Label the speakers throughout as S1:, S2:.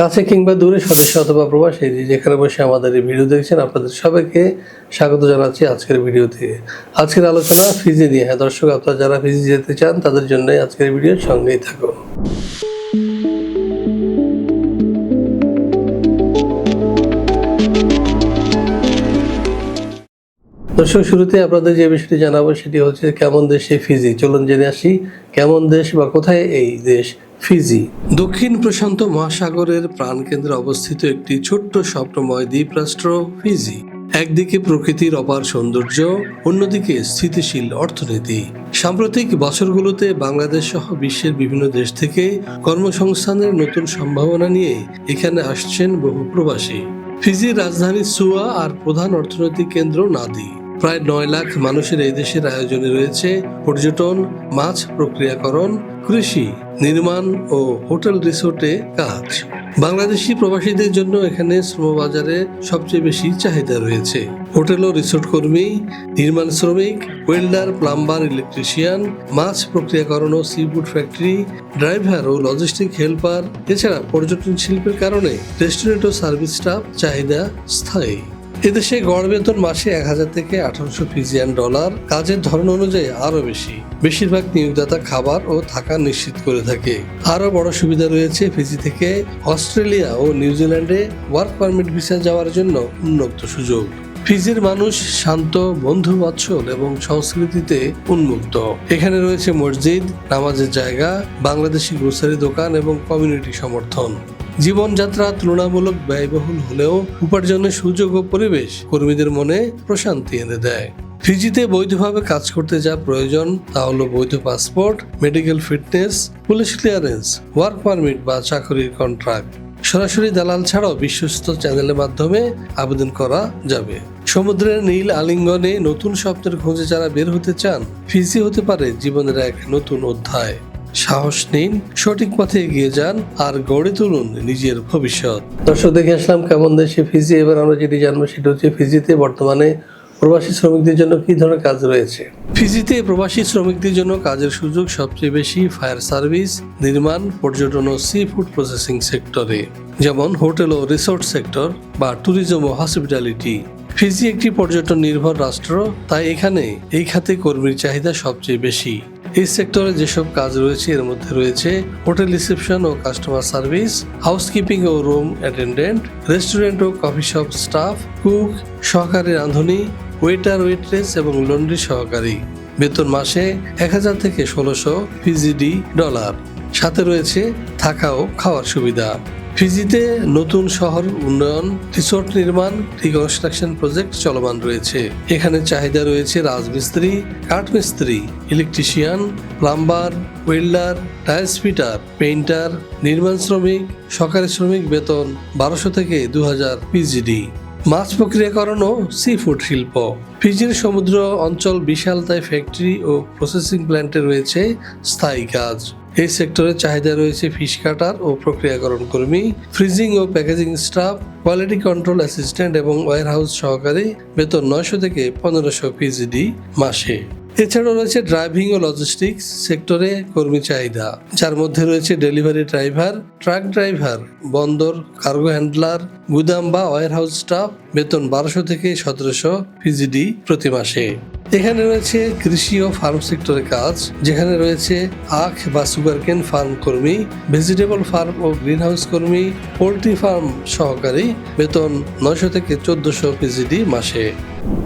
S1: কাছে কিংবা দূরে সদস্য অথবা প্রবাসী যেখানে বসে আমাদের এই ভিডিও দেখছেন, আপনাদের সবাইকে স্বাগত জানাচ্ছি আজকের ভিডিওতে। আজকের আলোচনা ফিজি নিয়ে। হ্যাঁ দর্শক, আপনারা যারা ফিজি যেতে চান, তাদের জন্য আজকের ভিডিওর সঙ্গেই থাকুন। দর্শক, শুরুতে আপনাদের যে বিষয়টি জানাব, সেটি হচ্ছে কেমন দেশে ফিজি? চলুন জেনে আসি, কেমন দেশ বা কোথায় এই দেশ ফিজি, দক্ষিণ প্রশান্ত মহাসাগরের প্রাণকেন্দ্রে অবস্থিত একটি ছোট্ট স্বপ্নময় দ্বীপ রাষ্ট্র ফিজি। একদিকে প্রকৃতির অপার সৌন্দর্য, অন্যদিকে স্থিতিশীল অর্থনীতি। সাম্প্রতিক বছরগুলোতে বাংলাদেশ সহ বিশ্বের বিভিন্ন দেশ থেকে কর্মসংস্থানের নতুন সম্ভাবনা নিয়ে এখানে আসছেন বহু প্রবাসী। ফিজির রাজধানী সুয়া আর প্রধান অর্থনৈতিক কেন্দ্র নাদি। প্রায় নয় লাখ মানুষের এই দেশের আয়োজনে রয়েছে পর্যটন, মাছ প্রক্রিয়াকরণ, কৃষি, নির্মাণ ও হোটেল রিসোর্টে কাজ। বাংলাদেশি প্রবাসীদের জন্য এখানে শ্রমবাজারে সবচেয়ে বেশি চাহিদা রয়েছে। হোটেল ও রিসোর্ট কর্মী, নির্মাণ শ্রমিক, ওয়েল্ডার, প্লাম্বার, ইলেকট্রিশিয়ান, মাছ প্রক্রিয়াকরণ ও সিফুড ফ্যাক্টরি, ড্রাইভার ও লজিস্টিক হেল্পার, এছাড়া পর্যটন শিল্পের কারণে রেস্টুরেন্ট ও সার্ভিস স্টাফ চাহিদা স্থায়ী। এদেশে গড় বেতন মাসে এক হাজার থেকে আঠারোশো ফিজিয়ান ডলার। কাজের ধরন অনুযায়ী আরও বেশি। বেশিরভাগ নিয়োগদাতা খাবার ও থাকা নিশ্চিত করে থাকে। আরও বড় সুবিধা রয়েছে ফিজি থেকে অস্ট্রেলিয়া ও নিউজিল্যান্ডে ওয়ার্ক পারমিট ভিসা যাওয়ার জন্য উন্মুক্ত সুযোগ। ফিজির মানুষ শান্ত বন্ধু বাৎসল এবং সংস্কৃতিতে উন্মুক্ত। এখানে রয়েছে মসজিদ, নামাজের জায়গা, বাংলাদেশি গ্রোসারি দোকান এবং কমিউনিটি সমর্থন। জীবনযাত্রা তুলনামূলক ব্যয়বহুল হলেও উপার্জনের সুযোগ ও পরিবেশ কর্মীদের মনে প্রশান্তি এনে দেয়। ফিজিতে বৈধভাবে কাজ করতে যা প্রয়োজন তা হলো বৈধ passport, medical fitness, police clearance, work permit বা চাকরির কন্ট্রাক্ট। সরাসরি দালাল ছাড়াও বিশ্বস্ত চ্যানেলের মাধ্যমে আবেদন করা যাবে। সমুদ্রের নীল আলিঙ্গনে নতুন স্বপ্নের খোঁজে যারা বের হতে চান ফিজি হতে পারে জীবনের এক নতুন অধ্যায়। সাহস নিন, সঠিক পথে এগিয়ে যান আর গড়ে তুলুন নিজের ভবিষ্যৎ। দর্শক, দেখে আসলাম কেমন দেশে ফিজি, এবার আমরা যেটি জানব সেটা হচ্ছে ফিজিতে বর্তমানে প্রবাসী শ্রমিকদের জন্য কি ধরনের কাজ রয়েছে। ফিজিতে প্রবাসী শ্রমিকদের জন্য কাজের সুযোগ সবচেয়ে বেশি ফায়ার সার্ভিস, নির্মাণ, পর্যটন ও সি ফুড প্রসেসিং সেক্টরে, যেমন হোটেল ও রিসোর্ট সেক্টর বা ট্যুরিজম ও হসপিটালিটি। ফিজি একটি পর্যটন নির্ভর রাষ্ট্র, তাই এখানে এই খাতে কর্মীর চাহিদা সবচেয়ে বেশি। এই সেক্টরে যেসব কাজ রয়েছে, এর মধ্যে রয়েছে হোটেল রিসেপশন ও কাস্টমার সার্ভিস হাউসকিপিং ও রুম অ্যাটেন্ডেন্ট রেস্টুরেন্ট ও কফি শপ স্টাফ কুক সহকারী রাঁধুনি ওয়েটার ওয়েট্রেস এবং লন্ড্রি সহকারী। বেতন মাসে এক হাজার থেকে ষোলোশো ফিজিডি ডলার সাথে রয়েছে থাকা ও খাওয়ার সুবিধা। ফিজিতে নতুন শহর, উন্নয়ন, রিসোর্ট নির্মাণ, রিকনস্ট্রাকশন প্রজেক্ট চলমান রয়েছে। এখানে চাহিদা রয়েছে রাজমিস্ত্রি, কাঠমিস্ত্রি, electrician, plumber, welder, tiles fitter, painter, নির্মাণ শ্রমিক সরকারি শ্রমিক বেতন বারোশো থেকে দু হাজার পিজিডি মাছ প্রক্রিয়াকরণ ও সি ফুড শিল্প। ফিজির সমুদ্র অঞ্চল বিশাল তাই ফ্যাক্টরি ও প্রসেসিং প্ল্যান্টে রয়েছে স্থায়ী কাজ। এই সেক্টরে চাহিদা রয়েছে ফিশ কাটার ও প্রক্রিয়াকরণ কর্মী, ফ্রিজিং ও packaging staff, quality control assistant এবং ওয়ারহাউস সহকারী, বেতন নয়শো থেকে পনেরোশো পিজিডি মাসে। এছাড়াও রয়েছে ড্রাইভিং ও লজিস্টিক্স সেক্টরে কর্মী চাহিদা, যার মধ্যে রয়েছে ডেলিভারি ড্রাইভার, ট্রাক ড্রাইভার, বন্দর, কার্গো হ্যান্ডলার, গুদাম বা ওয়ারহাউস স্টাফ, বেতন বারোশো থেকে সতেরোশো পিজিডি প্রতি মাসে। এখানে রয়েছে কৃষি ও ফার্ম সেক্টরে কাজ। যেখানে রয়েছে আখ বা সুগারকেন ফার্ম কর্মী, ভেজিটেবল ফার্ম ও গ্রিনহাউস কর্মী, পোলট্রি ফার্ম সহকারী, বেতন নয়শো থেকে চোদ্দশো পিজিডি মাসে।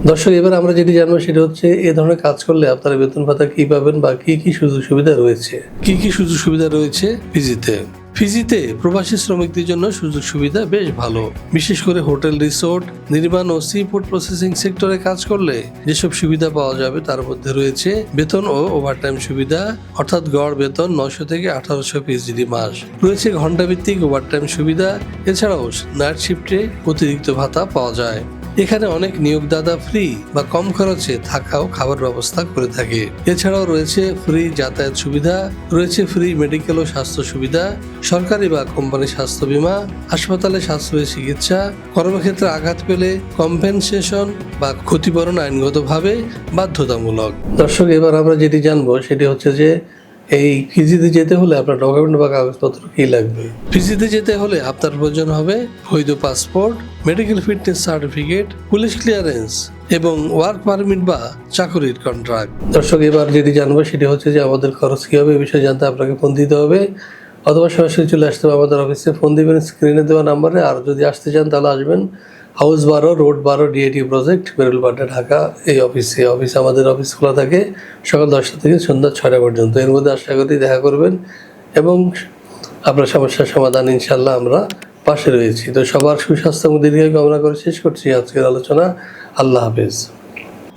S1: দর্শক, এবার আমরা যেটি জানব সেটা হচ্ছে এ ধরনের কাজ করলে আপনারা বেতন ভাতা কি পাবেন বা কি কি সুযোগ সুবিধা রয়েছে? কি কি সুযোগ সুবিধা রয়েছে ফিজিতে ফিজিতে প্রবাসী শ্রমিকদের জন্য সুযোগ সুবিধা বেশ ভালো। বিশেষ করে হোটেল, রিসোর্ট, নির্মাণ ও সি ফুড প্রসেসিং সেক্টরে কাজ করলে যেসব সুবিধা পাওয়া যাবে তার মধ্যে রয়েছে বেতন ও ওভারটাইম সুবিধা, অর্থাৎ গড় বেতন নশো থেকে আঠারোশো পিএইচডি মাস। রয়েছে ঘন্টাভিত্তিক ওভারটাইম সুবিধা, এছাড়াও নাইট শিফটে অতিরিক্ত ভাতা পাওয়া যায়। এখানে অনেক নিয়োগদাতা ফ্রি বা কম খরচে থাকা ও খাবার ব্যবস্থা করে থাকে। এছাড়াও রয়েছে ফ্রি যাতায়াত সুবিধা, রয়েছে ফ্রি মেডিকেল ও স্বাস্থ্য সুবিধা, সরকারি বা কোম্পানি স্বাস্থ্য বীমা, হাসপাতালে সাশ্রয়ী চিকিৎসা, কর্মক্ষেত্রে আঘাত পেলে কম্পেনসেশন বা ক্ষতিপূরণ আইনগতভাবে বাধ্যতামূলক। দর্শক, এবার আমরা যেটি জানব সেটি হচ্ছে যে এই ফিজিতে যেতে হলে আপনার ডকুমেন্ট বা কাগজপত্র কি লাগবে? ফিজিতে যেতে হলে আপনার প্রয়োজন হবে বৈধ passport medical fitness certificate police clearance এবং ওয়ার্ক পারমিট বা চাকরির কন্ট্রাক্ট দর্শক, এবার যেটি জানব সেটি হচ্ছে যে আমাদের খরচ কী হবে এই বিষয়ে জানতে আপনাকে ফোন দিতে হবে। অথবা সরাসরি চলে আসতে হবে আমাদের অফিসে ফোন দিবেন স্ক্রিনে দেওয়া নাম্বারে আর যদি আসতে চান তাহলে আসবেন। হাউস বারো, রোড বারো ডিএটি প্রজেক্ট বেরুলবাড্ডা ঢাকা, এই অফিসে অফিস আমাদের অফিস খোলা থাকে সকাল দশটা থেকে সন্ধ্যা ছয়টা পর্যন্ত। এর মধ্যে আশা করি দেখা করবেন এবং আপনার সমস্যার সমাধান ইনশাল্লাহ আমরা পাশে রয়েছি। তো সবার সুস্বাস্থ্য এবং দীর্ঘায়ু কামনা করে শেষ করছি আজকের আলোচনা। আল্লাহ হাফেজ।